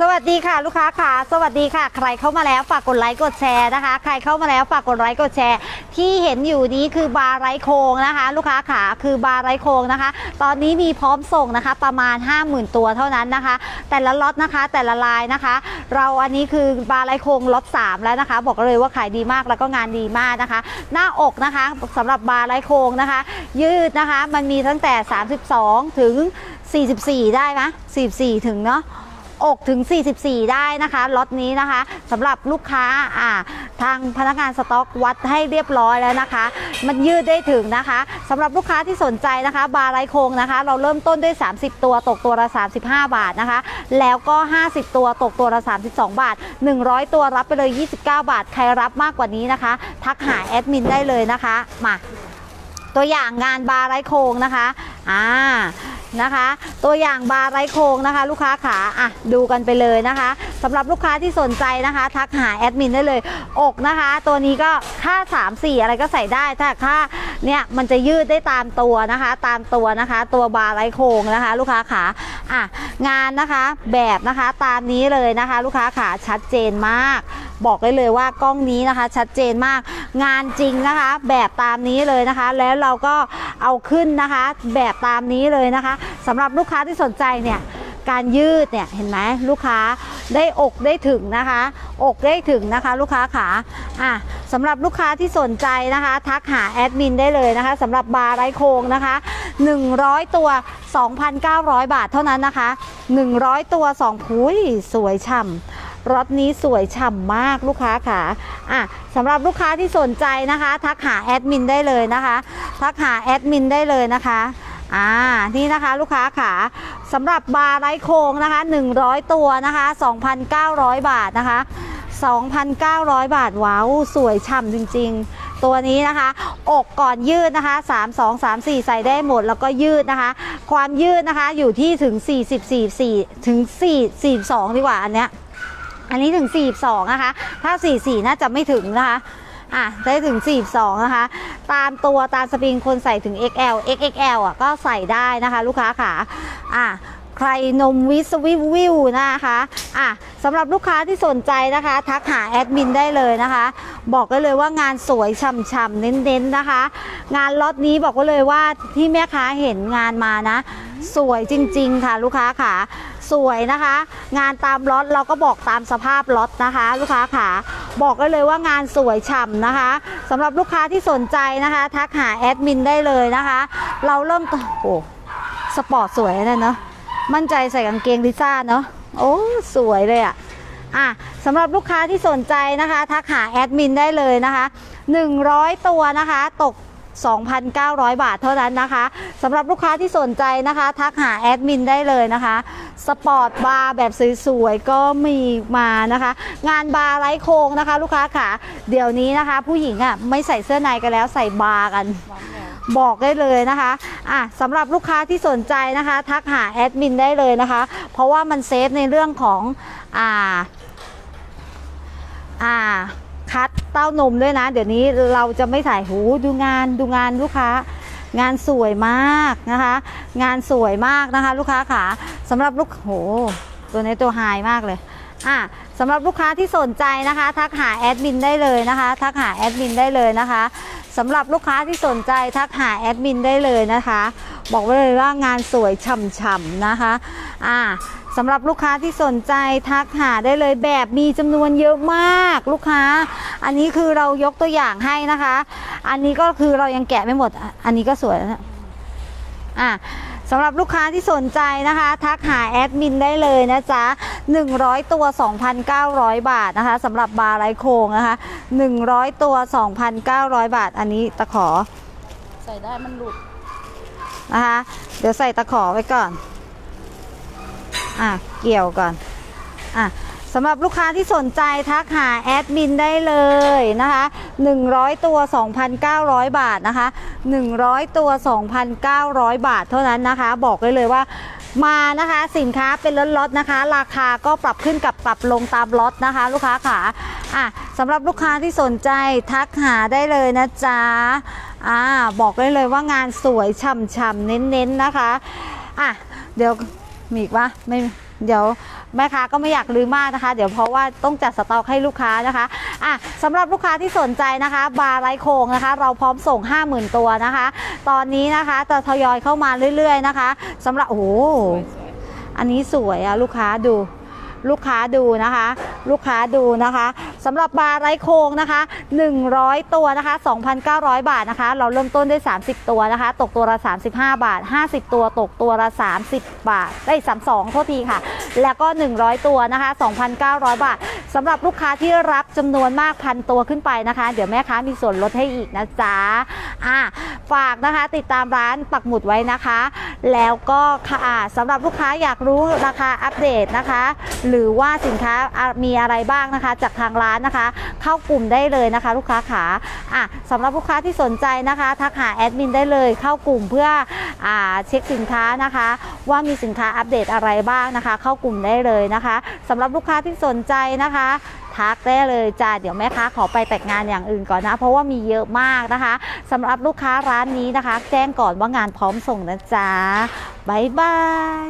สวัสดีค่ะลูกค้าค่ะสวัสดีค่ะ ใครเข้ามาแล้วฝากกดไลค์กดแชร์นะคะ ใครเข้ามาแล้วฝากกดไลค์กดแชร์ ที่เห็นอยู่นี้คือบาร์ไรโคงนะคะ ลูกค้าขาคือบาร์ไรโคงนะคะ ตอนนี้มีพร้อมส่งนะคะ ประมาณ 50,000 ตัวเท่านั้นนะคะ แต่ละล็อตนะคะแต่ละลายนะคะ เราอันนี้คือบาร์ไรโคงล็อต3แล้วนะคะ บอกเลยว่าขายดีมากแล้วก็งานดีมากนะคะ หน้าอกนะคะสำหรับบาร์ไรโคงนะคะ ยืดนะคะมันมีตั้งแต่ 32 ถึง 44 ได้ไหม44 ถึงเนาะ อกถึง 44 ได้นะคะล็อตนี้นะคะสำหรับลูกค้าอ่าทางพนักงานสต็อกวัดให้เรียบร้อยแล้วนะคะ มันยืดได้ถึงนะคะสำหรับลูกค้าที่สนใจนะคะ บาร์ไรโคงนะคะ เราเริ่มต้นด้วย 30 ตัวตกตัวละ 35 บาทนะคะ แล้วก็ 50 ตัวตกตัวละ 32 บาท 100 ตัวรับไปเลย 29 บาท ใครรับมากกว่านี้นะคะ ทักหาแอดมินได้เลยนะคะมาตัวอย่างงานบาร์ไรโคงนะคะอ่า นะคะ ตัวอย่างบาร์ไรโคงนะคะ ลูกค้าขาอะดูกันไปเลยนะคะ สำหรับลูกค้าที่สนใจนะคะ ทักหาแอดมินได้เลย อกนะคะ ตัวนี้ก็ค่า 3 4 อะไรก็ใส่ได้ ถ้าค่าเนี่ยมันจะยืดได้ตามตัวนะคะ ตามตัวนะคะ ตัวบาร์ไรโคงนะคะ ลูกค้าขาอะงานนะคะแบบนะคะตามนี้เลยนะคะ ลูกค้าขาชัดเจนมาก บอกได้เลยว่ากล้องนี้นะคะ ชัดเจนมาก งานจริงนะคะ แบบตามนี้เลยนะคะ แล้วเราก็เอาขึ้นนะคะ แบบตามนี้เลยนะคะสำหรับลูกค้าที่สนใจเนี่ยการยืดเนี่ยเห็นไหมลูกค้า ได้อกได้ถึงนะคะ อกได้ถึงนะคะ ลูกค้าขาอะสำหรับลูกค้าที่สนใจนะคะ ทักหาแอดมินได้เลยนะคะสำหรับบาร์ไรโคงนะคะ 100 ตัว 2,900 บาทเท่านั้นนะคะ 100 ตัว2พุ้ยสวยฉ่ำรถนี้สวยฉ่ำมากลูกค้าค่ะอะสำหรับลูกค้าที่สนใจนะคะ ทักหาแอดมินได้เลยนะคะ ทักหาแอดมินได้เลยนะคะ อ่านี่นะคะลูกค้าค่ะสำหรับบาร์ไรโคงนะคะ 100 ตัวนะคะ 2,900 บาทนะคะ 2,900 บาท ว้าว สวยฉ่ำจริง ๆ ตัวนี้นะคะ อกก่อนยืดนะคะ 3 2 3 4 ใส่ได้หมดแล้วก็ยืดนะคะ ความยืดนะคะอยู่ที่ถึง 44 4ถึง 4 42 ดีกว่าอันเนี้ยอันนี้ถึง 42 นะคะ ถ้า 44 น่าจะไม่ถึงนะคะ อะได้ถึง 42 นะคะ ตามตัวตามสปริงคนใส่ถึง XL XXL อะก็ใส่ได้นะคะ ลูกค้าขาอะใครนมวิสวิววิวนะคะอะสำหรับลูกค้าที่สนใจนะคะ ทักหาแอดมินได้เลยนะคะ บอกได้เลยว่างานสวยฉ่ำๆเน้นๆนะคะ งานล็อตนี้บอกไว้เลยว่าที่แม่ค้าเห็นงานมานะ สวยจริงๆค่ะลูกค้าค่ะสวยนะคะ งานตามล็อตเราก็บอกตามสภาพล็อตนะคะ ลูกค้าค่ะ บอกได้เลยว่างานสวยฉ่ำนะคะสำหรับลูกค้าที่สนใจนะคะ ทักหาแอดมินได้เลยนะคะ เราเริ่มโอ้สปอร์ตสวยนะเนาะมั่นใจใส่กางเกงลิซ่าเนาะโอ้สวยเลยอะอะสำหรับลูกค้าที่สนใจนะคะ ทักหาแอดมินได้เลยนะคะ 100 ตัวนะคะ ตก 2,900 บาทเท่านั้นนะคะสำหรับลูกค้าที่สนใจนะคะ ทักหาแอดมินได้เลยนะคะ สปอร์ตบาร์แบบสวยๆ ก็มีมานะคะ งานบาร์ไร้โคงนะคะ ลูกค้าค่ะ เดี๋ยวนี้นะคะ ผู้หญิงอะไม่ใส่เสื้อในกันแล้วใส่บาร์กันบอกได้เลยนะคะ อะสำหรับลูกค้าที่สนใจนะคะ ทักหาแอดมินได้เลยนะคะ เพราะว่ามันเซฟในเรื่องของ อ่า อ่า คัด เต้านมด้วยนะ เดี๋ยวนี้เราจะไม่ใส่หูดูงานดูงานลูกค้า งานสวยมากนะคะ งานสวยมากนะคะ ลูกค้าขาสำหรับลูกโหตัวนี้ตัวไฮมากเลยอะสำหรับลูกค้าที่สนใจนะคะ ทักหาแอดมินได้เลยนะคะ ทักหาแอดมินได้เลยนะคะสำหรับลูกค้าที่สนใจทักหาแอดมินได้เลยนะคะ บอกไว้เลยว่างานสวยฉ่ำๆนะคะอ่าสำหรับลูกค้าที่สนใจทักหาได้เลยแบบมีจำนวนเยอะมากลูกค้า อันนี้คือเรายกตัวอย่างให้นะคะ อันนี้ก็คือเรายังแกะไม่หมด อันนี้ก็สวยนะอะสำหรับลูกค้าที่สนใจนะคะ ทักหาแอดมินได้เลยนะจ๊ะ 100 ตัว 2,900 บาทนะคะสำหรับบาร์ไรโคงนะคะ 100 ตัว 2,900 บาท อันนี้ตะขอ ใส่ได้มันหลุด นะคะ เดี๋ยวใส่ตะขอไว้ก่อน อะ เกี่ยวก่อน อะสำหรับลูกค้าที่สนใจทักหาแอดมินได้เลยนะคะ 100 ตัว 2,900 บาทนะคะ 100 ตัว 2,900 บาทเท่านั้นนะคะ บอกได้เลยว่า มานะคะสินค้าเป็นล็อตๆนะคะ ราคาก็ปรับขึ้นกับปรับลงตามล็อตนะคะ ลูกค้าขาอะสำหรับลูกค้าที่สนใจทักหาได้เลยนะจ๊ะอ่าบอกได้เลยว่างานสวยฉ่ำๆเน้นๆนะคะอะเดี๋ยวมีอีกปะไม่เดี๋ยว แม่ค้าก็ไม่อยากลืมมากนะคะ เดี๋ยวเพราะว่าต้องจัดสต็อกให้ลูกค้านะคะอะสำหรับลูกค้าที่สนใจนะคะ บาร์ไร้โคงนะคะ เราพร้อมส่ง 50,000 ตัวนะคะ ตอนนี้นะคะจะทยอยเข้ามาเรื่อยๆนะคะสำหรับโอ้โหอันนี้สวยอะลูกค้าดูลูกค้าดูนะคะ ลูกค้าดูนะคะ สำหรับบาร์ไร้โครงนะคะ 100 ตัวนะคะ 2,900 บาทนะคะ เราเริ่มต้นได้ 30 ตัวนะคะ ตกตัวละ 35 บาท 50 ตัวตกตัวละ 30 บาทได้32โทษทีค่ะ แล้วก็ 100 ตัวนะคะ 2,900 บาท สำหรับลูกค้าที่รับจำนวนมากพันตัวขึ้นไปนะคะ เดี๋ยวแม่ค้ามีส่วนลดให้อีกนะจ๊ะอะฝากนะคะติดตามร้านปักหมุดไว้นะคะ แล้วก็ค่ะสำหรับลูกค้าอยากรู้ราคาอัปเดตนะคะ หรือว่าสินค้ามีอะไรบ้างนะคะ จากทางร้านนะคะ เข้ากลุ่มได้เลยนะคะ ลูกค้าขาอะสำหรับลูกค้าที่สนใจนะคะทักหาแอดมินได้เลยเข้ากลุ่มเพื่ออเช็คสินค้านะคะ ว่ามีสินค้าอัปเดตอะไรบ้างนะคะ เข้ากลุ่มได้เลยนะคะสำหรับลูกค้าที่สนใจนะคะทักได้เลยจ้าเดี๋ยวแม่ค้าขอไปแต่งงานอย่างอื่นก่อนนะ เพราะว่ามีเยอะมากนะคะสำหรับลูกค้าร้านนี้นะคะ แจ้งก่อนว่างานพร้อมส่งนะจ๊ะบ๊ายบาย